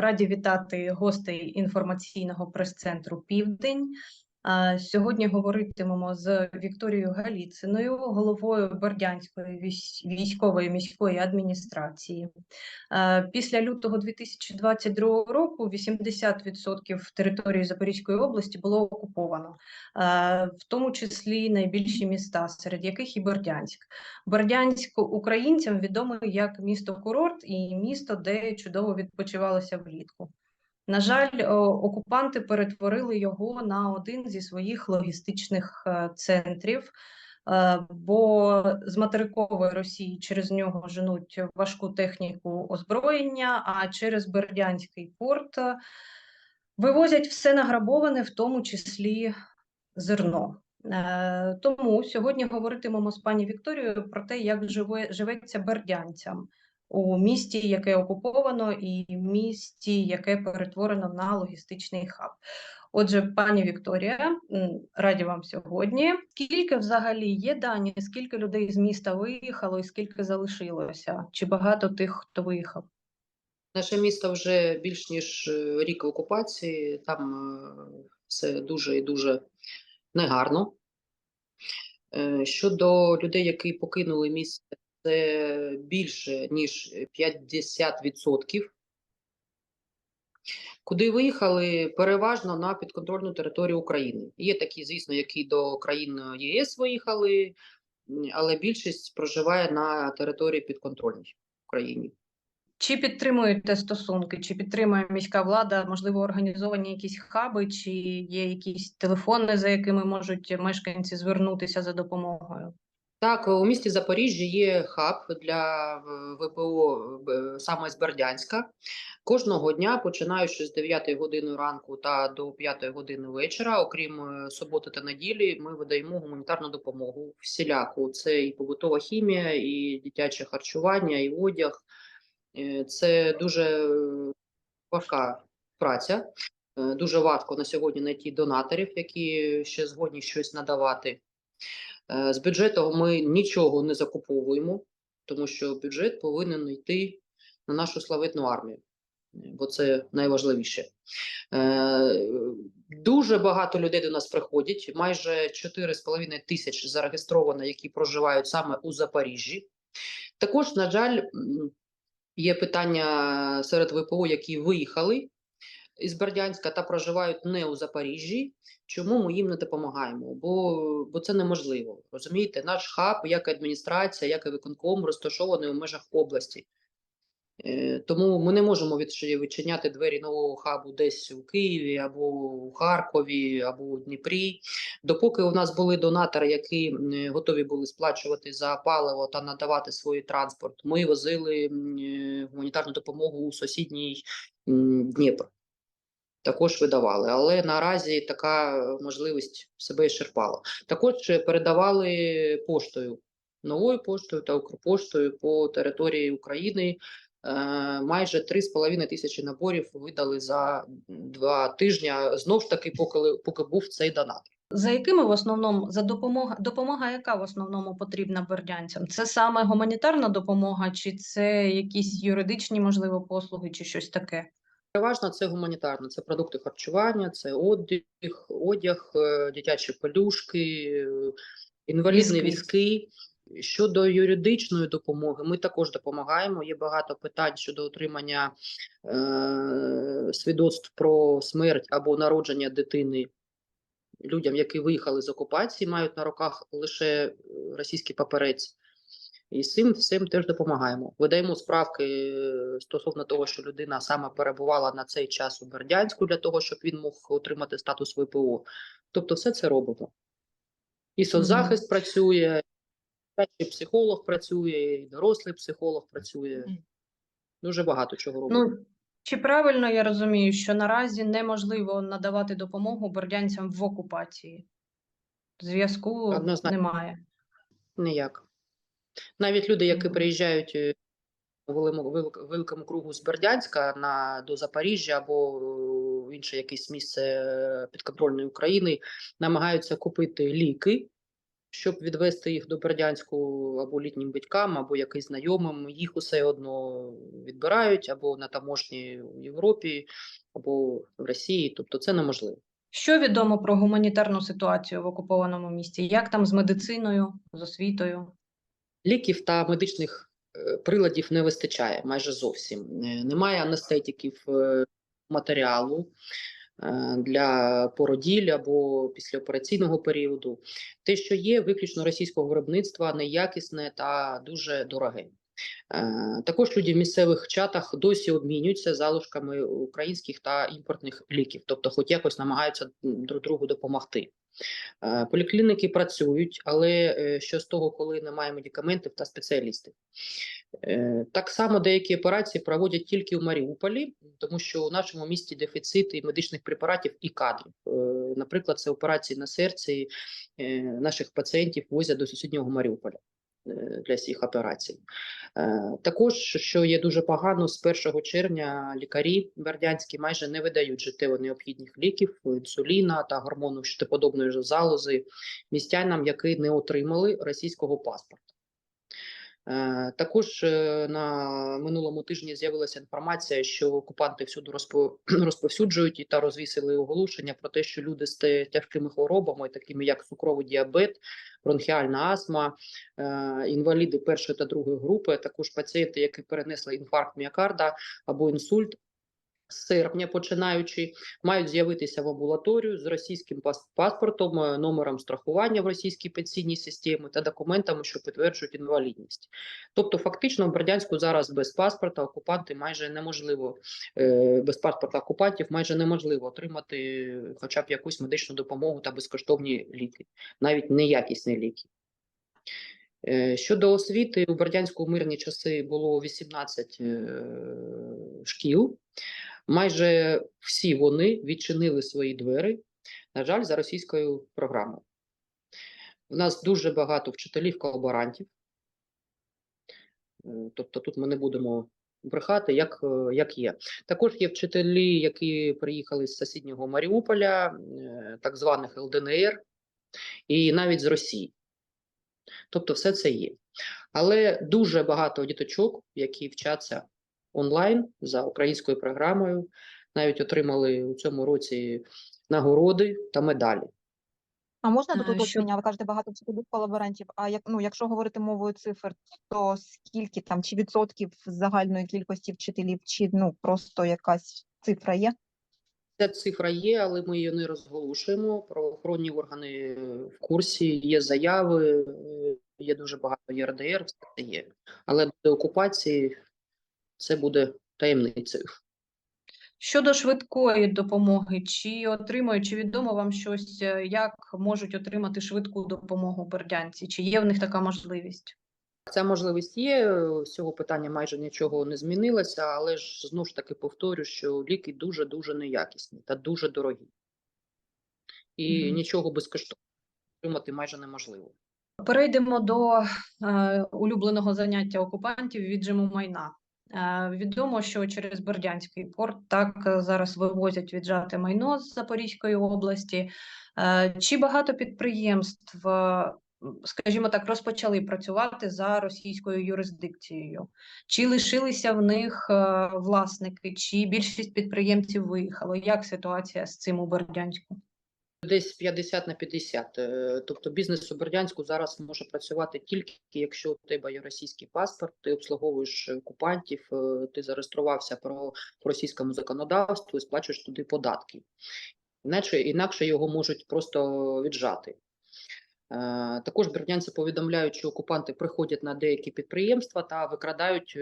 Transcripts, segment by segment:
Раді вітати гостей інформаційного прес-центру Південь. Сьогодні говоритимемо з Вікторією Галіциною, головою Бердянської військ- військової міської адміністрації. Після лютого 2022 року 80% території Запорізької області було окуповано, в тому числі найбільші міста, серед яких і Бердянськ. Бердянськ українцям відомий як місто курорт і місто, де чудово відпочивалося влітку. На жаль, окупанти перетворили його на один зі своїх логістичних е, центрів, е, бо з материкової Росії через нього женуть важку техніку озброєння, а через Бердянський порт е, вивозять все награбоване, в тому числі зерно. Е, Тому сьогодні говоритимемо з пані Вікторією про те, як живе, живеться бердянцям у місті, яке окуповано, і місті, яке перетворено на логістичний хаб. Отже, пані Вікторія, раді вам сьогодні. Скільки взагалі є дані, скільки людей з міста виїхало і скільки залишилося? Чи багато тих, хто виїхав? Наше місто вже більш ніж е, рік в окупації, там е, все дуже і дуже негарно. Е, Щодо людей, які покинули місто, це більше ніж 50%. Куди виїхали? Переважно на підконтрольну територію України. Є такі, звісно, які до країн ЄС виїхали, але більшість проживає на території підконтрольній Україні. Чи підтримуєте стосунки, чи підтримує міська влада, можливо, організовані якісь хаби, чи є якісь телефони, за якими можуть мешканці звернутися за допомогою? Так, у місті Запоріжжя є хаб для ВПО саме з Бердянська. Кожного дня, починаючи з 9 години ранку та до 5 години вечора, окрім е, суботи та неділі, ми видаємо гуманітарну допомогу всіляку. Це і побутова хімія, і дитяче харчування, і одяг. Е, Це дуже важка праця. Е, Дуже важко на сьогодні знайти донаторів, які ще згодні щось надавати. Е, З бюджету ми нічого не закуповуємо, тому що бюджет повинен йти на нашу славетну армію, бо це найважливіше. Е, Дуже багато людей до нас приходять, майже 4,5 тисяч зареєстровано, які проживають саме у Запоріжжі. Також, на жаль, є питання серед ВПО, які виїхали із Бердянська та проживають не у Запоріжжі. Чому ми їм не допомагаємо? Бо, бо це неможливо. Розумієте, наш хаб, як і адміністрація, як і виконком, розташований у межах області. Е, Тому ми не можемо відчиняти двері нового хабу десь у Києві, або у Харкові, або у Дніпрі. Допоки у нас були донатори, які готові були сплачувати за паливо та надавати свій транспорт, ми возили е, гуманітарну допомогу у сусідній м, Дніпр також видавали. Але наразі така можливість себе ісчерпала. Також е, передавали поштою, новою поштою та Укрпоштою по території України. Е, Майже 3,5 тисячі наборів видали за два тижні. Знов ж таки, поки, поки був цей донат. За якими в основному за допомога допомога, яка в основному потрібна бердянцям? Це саме гуманітарна допомога, чи це якісь юридичні, можливо, послуги, чи щось таке? Переважно це гуманітарно, це продукти харчування, це одяг, одяг, е, дитячі пелюшки, е, інвалідні Візки. Щодо юридичної допомоги, ми також допомагаємо. Є багато питань щодо отримання е, свідоцтв про смерть або народження дитини людям, які виїхали з окупації, мають на руках лише е, російський паперець. І з цим всім теж допомагаємо. Видаємо справки е, стосовно того, що людина саме перебувала на цей час у Бердянську для того, щоб він мог отримати статус ВПО. Тобто, все це робимо. І соцзахист працює, і психолог працює, і дорослий психолог працює. Дуже багато чого робимо. Ну чи правильно я розумію, що наразі неможливо надавати допомогу бердянцям в окупації? Зв'язку немає. Ніяк. Навіть люди, які приїжджають е, великому, кругу з Бердянська на, до Запоріжжя або е, в інше якесь місце е, підконтрольної України, намагаються купити ліки щоб відвести їх до Бердянську або літнім батькам, або якийсь знайомим, їх усе одно відбирають або на таможні в Європі, або в Росії. Тобто це неможливо. Що відомо про гуманітарну ситуацію в окупованому місті? Як там з медициною, з освітою? Ліків та медичних е, приладів не вистачає майже зовсім. Е, Немає анестетиків е, матеріалу для породіль або післяопераційного періоду. Те, що є, виключно російського виробництва, неякісне та дуже дороге. Е, Також люди в місцевих чатах досі обмінюються залишками українських та імпортних ліків, тобто, хоч якось намагаються друг другу допомогти. Е, Поліклініки працюють, але е, що з того, коли немає медикаментів та спеціалістів? Е, Так само деякі операції проводять тільки у Маріуполі, тому що у нашому місті дефіцит і медичних препаратів і кадрів. Наприклад, це операції на серці наших пацієнтів возять до сусіднього Маріуполя для всіх операцій. Е, Також, що є дуже погано, з 1 червня лікарі бердянські майже не видають життєво необхідних ліків, інсуліна та гормону щитоподобної залози містянам, які не отримали російського паспорта. Е, Також е, на минулому тижні з'явилася інформація, що окупанти всюди розпо- розповсюджують і та розвісили оголошення про те, що люди з тяжкими хворобами, такими як цукровий діабет, бронхіальна астма, е, інваліди першої та другої групи, також пацієнти, які перенесли інфаркт міокарда або інсульт. Серпня починаючи, мають з'явитися в амбулаторію з російським паспортом, е, номером страхування в російській пенсійній системі та документами, що підтверджують інвалідність. Тобто, фактично, в Бердянську зараз без паспорта окупанти майже неможливо е, без паспорта окупантів майже неможливо отримати хоча б якусь медичну допомогу та безкоштовні ліки, навіть неякісні ліки. Е, Щодо освіти, у Бердянську мирні часи було 18 е, шкіл. Майже всі вони відчинили свої двері, на жаль, за російською програмою. У нас дуже багато вчителів-колаборантів. Е, Тобто тут ми не будемо брехати, як, е, як є. Також є вчителі, які приїхали з сусіднього Маріуполя, е, так званих ЛДНР, і навіть з Росії. Тобто, все це є. Але дуже багато діточок, які вчаться онлайн за українською програмою, навіть отримали у цьому році нагороди та медалі. А можна тут що- уточнення? Ви кажете багато вчителів колаборантів. А як ну, якщо говорити мовою цифр, то скільки там чи відсотків загальної кількості вчителів, чи ну просто якась цифра є? Ця цифра є, але ми її не розголошуємо. Правоохоронні органи е, в курсі, є заяви, е, є дуже багато ЄРДР, все це є. Але до окупації це буде таємницею. Щодо швидкої допомоги, чи отримують, чи відомо вам щось, е, як можуть отримати швидку допомогу бердянці? Чи є в них така можливість? Ця можливість є. е, З цього питання майже нічого не змінилося, але ж знову ж таки повторю, що ліки дуже дуже неякісні та дуже дорогі. І Мгм. нічого безкоштовно отримати майже неможливо. Перейдемо до е, улюбленого заняття окупантів віджиму майна. Е, відомо, що через Бердянський порт так е, зараз вивозять віджати майно з Запорізької області. Е, чи багато підприємств, скажімо так, розпочали працювати за російською юрисдикцією? Чи лишилися в них власники, чи більшість підприємців виїхало? Як ситуація з цим у Бердянську? Десь 50 на 50. Е, Тобто бізнес у Бердянську зараз може працювати тільки, якщо у тебе є російський паспорт, ти обслуговуєш окупантів, е, ти зареєструвався по російському законодавству і сплачуєш туди податки. Іначе, інакше його можуть просто віджати. Е, Також бердянці повідомляють, що окупанти приходять на деякі підприємства та викрадають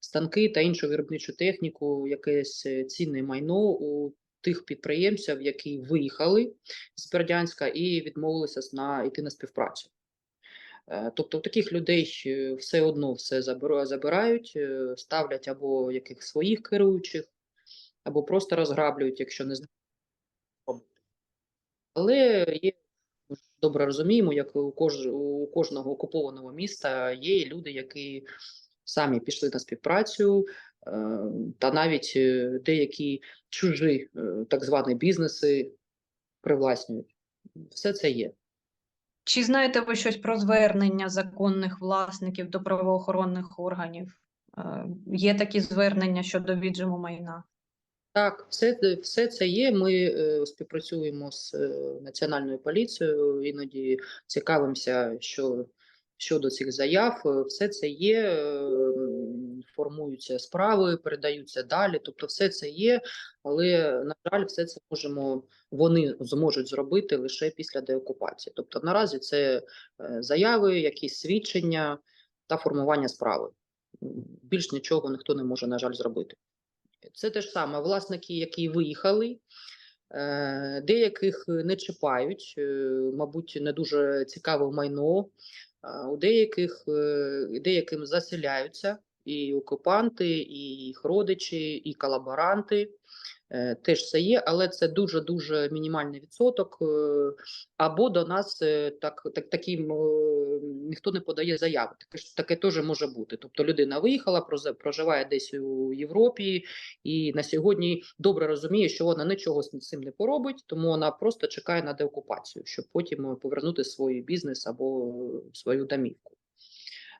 станки та іншу виробничу техніку, якесь цінне майно у тих підприємців, які виїхали з Бердянська і відмовилися на йти на співпрацю. Е, Тобто у таких людей все одно все забирають, е, ставлять або яких своїх керуючих, або просто розграблюють, якщо не знають. Але є добре розуміємо, як у, кож, у кожного окупованого міста є люди, які самі пішли на співпрацю, та навіть е, деякі чужі е, так звані бізнеси привласнюють. Все це є. Чи знаєте ви щось про звернення законних власників до правоохоронних органів? Е, Є такі звернення щодо віджиму майна? Так, все, все це є. Ми е, співпрацюємо з національною поліцією, іноді цікавимося, що щодо цих заяв. Все це є, е, м, формуються справи, передаються далі. Тобто, все це є, але на жаль, все це можемо вони зможуть зробити лише після деокупації. Тобто, наразі це е, заяви, якісь свідчення та формування справи. Більш нічого ніхто не може, на жаль, зробити. Це те ж саме власники, які виїхали, е, деяких не чіпають, е, мабуть, не дуже цікаве майно. У деяких деяким заселяються і окупанти, і їх родичі, і колаборанти. Е, Теж це є, але це дуже дуже мінімальний відсоток. е, Або до нас е, так, так таким ніхто не подає заяви. Таке таке теж може бути. Тобто людина виїхала, проживає десь у Європі, і на сьогодні добре розуміє, що вона нічого з цим не поробить, тому вона просто чекає на деокупацію, щоб потім повернути свій бізнес або свою домівку.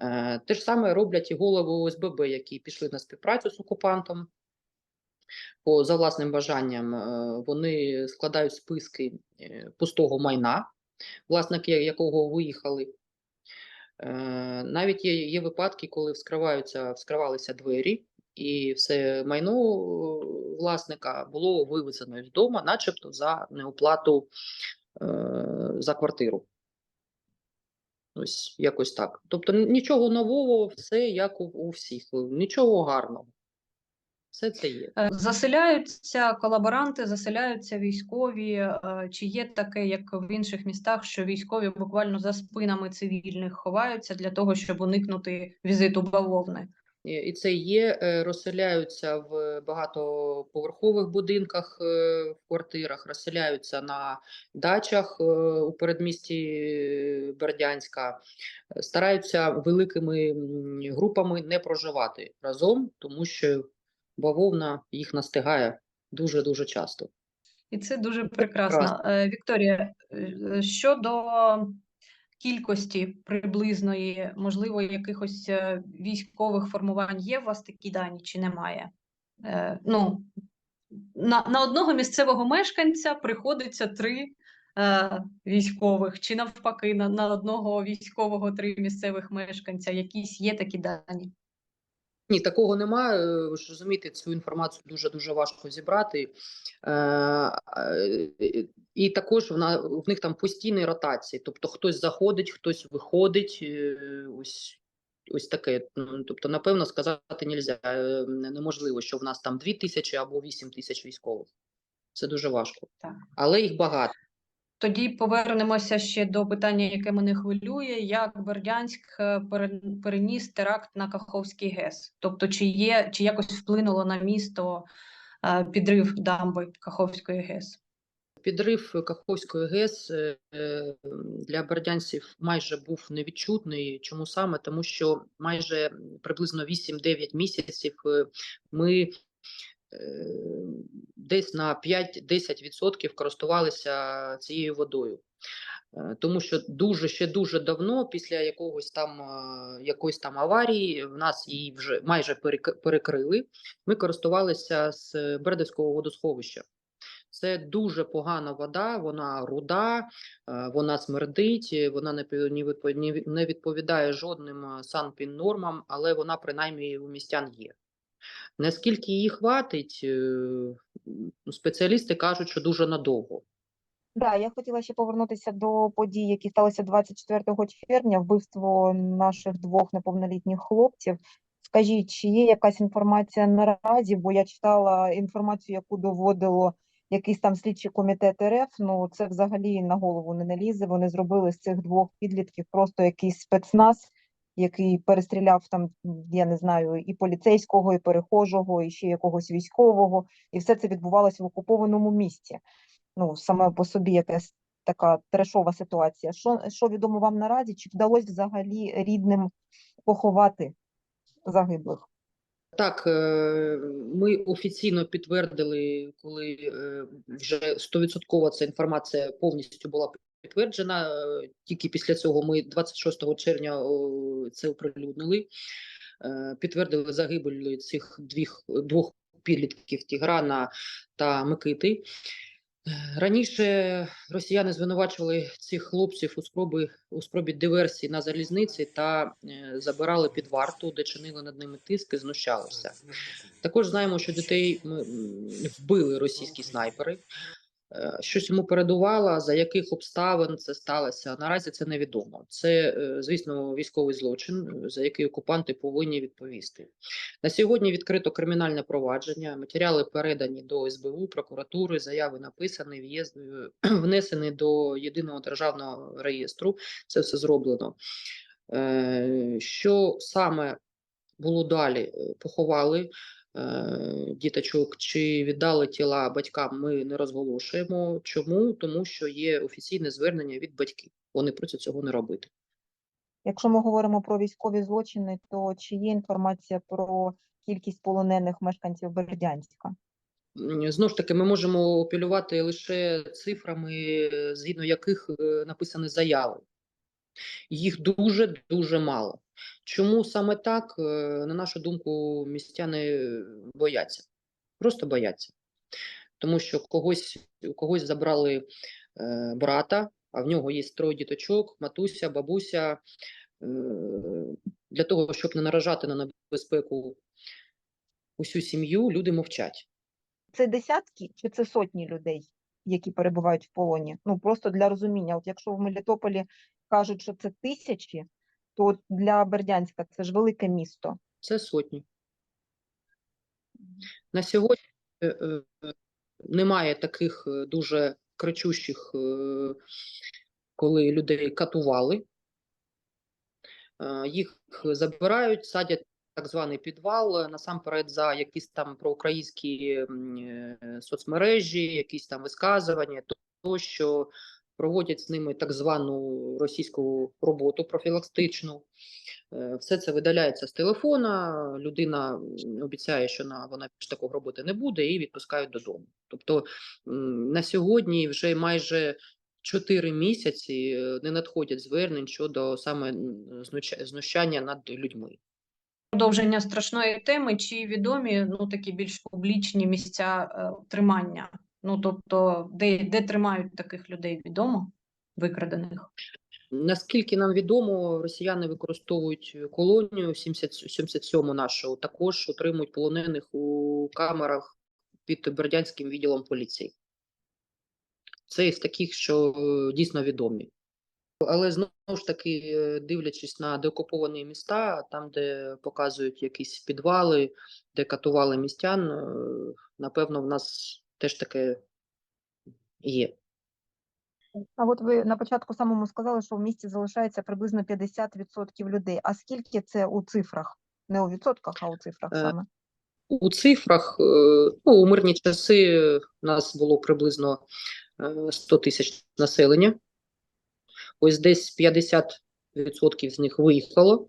Е, Те ж саме роблять і голови ОСББ, які пішли на співпрацю з окупантом. По за власним бажанням е, вони складають списки е, пустого майна, власники якого виїхали. Навіть є, є випадки, коли вскриваються, вскривалися двері, і все майно власника було вивезено з дому, начебто за неоплату за квартиру. Ось якось так. Тобто нічого нового, все як у, у всіх, нічого гарного. Все це є. Е, Заселяються колаборанти, заселяються військові. Е, Чи є таке, як в інших містах, що військові буквально за спинами цивільних ховаються для того, щоб уникнути візиту бавовни? І і це є, е, розселяються в багатоповерхових будинках, е, в квартирах, розселяються на дачах е, у передмісті е, Бердянська, Е, стараються великими групами не проживати разом, тому що бавовна їх настигає дуже-дуже часто. І це дуже прекрасно. Е, Вікторія, е, щодо кількості приблизної, можливо, якихось е, військових формувань, є у вас такі дані чи немає? Е, Ну, на, на одного місцевого мешканця приходиться три е, військових, чи навпаки, на, на одного військового три місцевих мешканця. Якісь є такі дані? Ні, такого немає. е, Ви ж розумієте, цю інформацію дуже дуже важко зібрати. Е, е, і також вона в них там постійні ротації. Тобто хтось заходить, хтось виходить. Ось ось таке. Ну, Тобто, напевно, сказати нельзя. Неможливо, що в нас там 2 тисячі або 8 тисяч військових. Це дуже важко. Так. Але їх багато. Тоді повернемося ще до питання, яке мене хвилює, як Бердянськ е, переніс теракт на Каховський ГЕС. Тобто, чи є, чи якось вплинуло на місто е, підрив дамби Каховської ГЕС? Підрив Каховської ГЕС е, для бердянців майже був невідчутний. Чому саме? Тому що майже приблизно 8-9 місяців ми десь на 5-10% користувалися цією водою. Е, Тому що дуже ще дуже давно, після якогось там е, якоїсь там аварії, в нас її вже майже перекрили. Ми користувалися з Бердівського водосховища. Це дуже погана вода, вона руда, е, вона смердить, е, вона не відповідає жодним е, санпіннормам, але вона принаймні у містян є. Наскільки її хватить, е, спеціалісти кажуть, що дуже надовго. Да, я хотіла ще повернутися до подій, які сталися 24 червня, вбивство наших двох неповнолітніх хлопців. Скажіть, чи є якась інформація наразі? Бо я читала інформацію, яку доводило якийсь там слідчий комітет РФ. Ну це взагалі на голову не налізе. Вони зробили з цих двох підлітків просто якийсь спецназ, який перестріляв там, я не знаю, і поліцейського, і перехожого, і ще якогось військового, і все це відбувалося в окупованому місті ну, саме по собі якась така трешова ситуація. Що, що відомо вам наразі? Чи вдалося взагалі рідним поховати загиблих? Так, е, ми офіційно підтвердили, коли е, вже 100% ця інформація повністю була підтверджена. Е, Тільки після цього ми 26 червня це оприлюднили. Е, Підтвердили загибель цих двіх, двох підлітків Тіграна та Микити. Е, Раніше росіяни звинувачували цих хлопців у спробі, у спробі диверсії на залізниці та забирали під варту, де чинили над ними тиск і знущалися. Також знаємо, що дітей вбили російські снайпери. Е, Що цьому передувало, за яких обставин це сталося, наразі це невідомо. Це, е, звісно, військовий злочин, е, за який окупанти повинні відповісти. На сьогодні відкрито кримінальне провадження, матеріали передані до СБУ, прокуратури, заяви написані, в'їзд внесені до єдиного державного реєстру. Це все зроблено. Що саме було далі? Поховали діточок чи віддали тіла батькам, ми не розголошуємо. Чому? Тому що є офіційне звернення від батьків. Вони просять цього не робити. Якщо ми говоримо про військові злочини, то чи є інформація про кількість полонених мешканців Бердянська? Знову ж таки, ми можемо апелювати лише цифрами, е, згідно яких е, написані заяви. Їх дуже дуже мало. Чому саме так, Е, на нашу думку, містяни бояться, просто бояться. Тому що когось, у когось забрали е, брата, а в нього є троє діточок, матуся, бабуся. Е, для того, щоб не наражати на небезпеку усю сім'ю, люди мовчать. Це десятки чи це сотні людей, які перебувають в полоні? Ну просто для розуміння, от якщо в Мелітополі кажуть, що це тисячі, то для Бердянська це ж велике місто. Це сотні. На сьогодні е, е, немає таких е, дуже кричущих, коли людей катували. Їх забирають, садять так званий підвал, насамперед за якісь там проукраїнські соцмережі, якісь там висказування, тощо проводять з ними так звану російську роботу профілактичну. Е, Все це видаляється з телефона. Людина обіцяє, що на вона більш такого робити не буде, і відпускають додому. Тобто на сьогодні вже майже 4 місяці е, не надходять звернень щодо саме знущання над людьми. Продовження страшної теми, чи відомі ну такі більш публічні місця е, тримання? Ну тобто, де, де тримають таких людей, відомо викрадених? Наскільки нам відомо, росіяни використовують колонію 70, 77 нашу, також отримують полонених у камерах під Бердянським відділом поліції. Це із таких, що е, дійсно відомі. Але знову ж таки, е, дивлячись на деокуповані міста, там, де показують якісь підвали, де катували містян, е, напевно, в нас теж таке є. А от ви на початку самому сказали, що в місті залишається приблизно 50% людей. А скільки це у цифрах? Не у відсотках, а у цифрах Е, саме. У цифрах, е, ну, у мирні часи у нас було приблизно е, 100 тисяч населення. Ось десь 50% з них виїхало,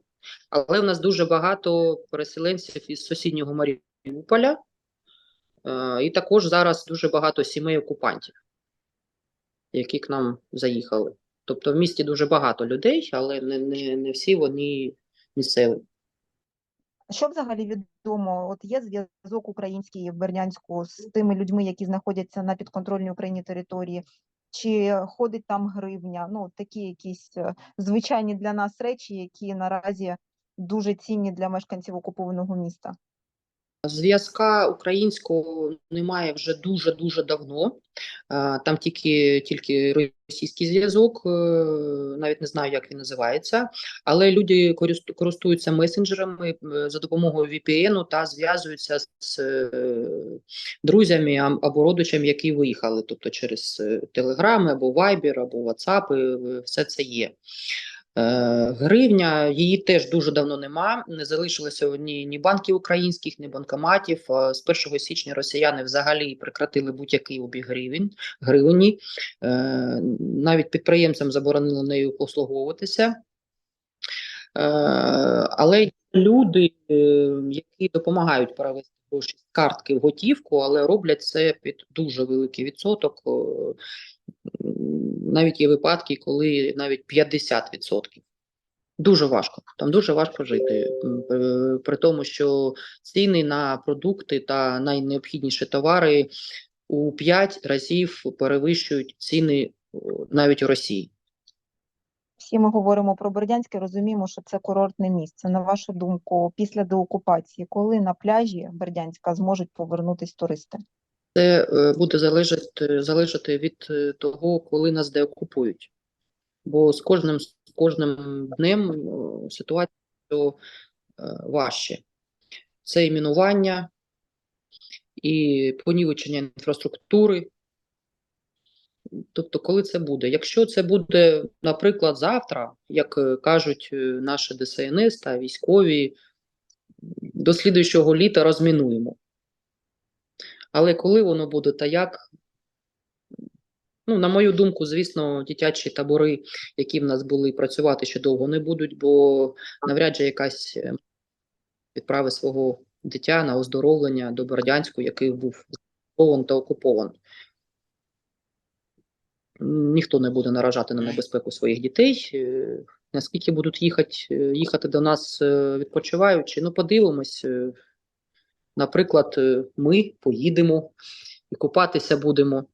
але в нас дуже багато переселенців із сусіднього Маріуполя, е, і також зараз дуже багато сімей окупантів, які к нам заїхали. Тобто в місті дуже багато людей, але не, не, не всі вони місцеві. Що взагалі відомо? От є зв'язок український в Бердянську з тими людьми, які знаходяться на підконтрольній Україні території, чи ходить там гривня? Ну, такі якісь е, звичайні для нас речі, які наразі дуже цінні для мешканців окупованого міста. Зв'язка українського немає вже дуже дуже давно. Там тільки тільки російський зв'язок, е, навіть не знаю, як він називається. Але люди користу- користуються месенджерами е, за допомогою VPN та зв'язуються з е, друзями або родичами, які виїхали, тобто через Telegram або Viber, або WhatsApp, все це є. Е, Гривня, її теж дуже давно нема. Не залишилося ні, ні банків українських, ні банкоматів. Е, З 1 січня росіяни взагалі прекратили будь-який обіг гривень, гривені. Е, Навіть підприємцям заборонили нею послуговуватися. Але люди, які допомагають перевести гроші з картки в готівку, але роблять це під дуже великий відсоток. Навіть є випадки, коли навіть 50%. Дуже важко. Там дуже важко жити. При тому, що ціни на продукти та найнеобхідніші товари у 5 разів перевищують ціни навіть у Росії. Всі ми говоримо про Бердянське, розуміємо, що це курортне місце. На вашу думку, після деокупації, коли на пляжі Бердянська зможуть повернутись туристи? Це е, буде залежати, залежати від е, того, коли нас деокупують. Бо з кожним, з кожним днем е, ситуація е, важче. Це і мінування, і понівечення інфраструктури. Тобто, коли це буде? Якщо це буде, наприклад, завтра, як е, кажуть е, наші ДСНС та військові, до слідуючого літа розмінуємо. Але коли воно буде та як? Ну, на мою думку, звісно, дитячі табори, які в нас були, працювати ще довго не будуть, бо навряд чи якась е, відправи свого дитя на оздоровлення до Бердянську, який був окупований та окупований. Ніхто не буде наражати на небезпеку своїх дітей. Е, Наскільки будуть їхати, е, їхати до нас відпочиваючи, ну подивимось. Наприклад, е, ми поїдемо і купатися будемо.